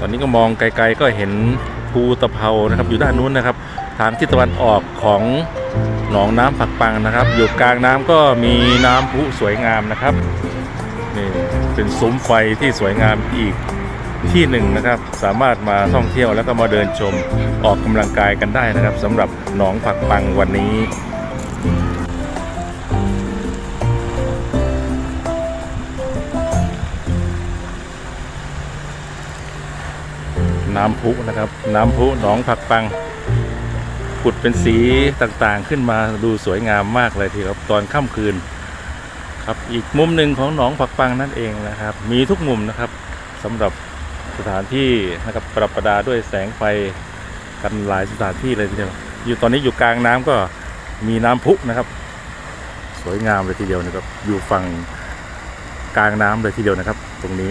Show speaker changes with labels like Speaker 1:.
Speaker 1: ตอนนี้ก็มองไกลๆก็เห็นภูตะเภานะครับอยู่ด้านนู้นนะครับทางทิศตะวันออกของหนองน้ำผักปังนะครับ อยู่กลางน้ำก็มีน้ำพุสวยงามนะครับนี่เป็นซุ้มไฟที่สวยงามอีกที่หนึ่งนะครับ สามารถมาท่องเที่ยวแล้วก็มาเดินชมออกกำลังกายกันได้นะครับสำหรับหนองผักปังวันนี้ น้ำพุนะครับ น้ำพุหนองผักปังผุดเป็นสีต่างๆขึ้นมาดูสวยงามมากเลยทีครับตอนค่ำคืนครับอีกมุมหนึ่งของหนองผักปังนั่นเองนะครับ มีทุกมุมนะครับสำหรับสถานที่นะครับประประดาด้วยแสงไฟกันหลายสถานที่เลยทีเดียวอยู่ตอนนี้อยู่กลางน้ำก็มีน้ำพุนะครับ สวยงามเลยทีเดียวนะครับอยู่ฝั่งกลางน้ำเลยทีเดียวนะครับ ตรงนี้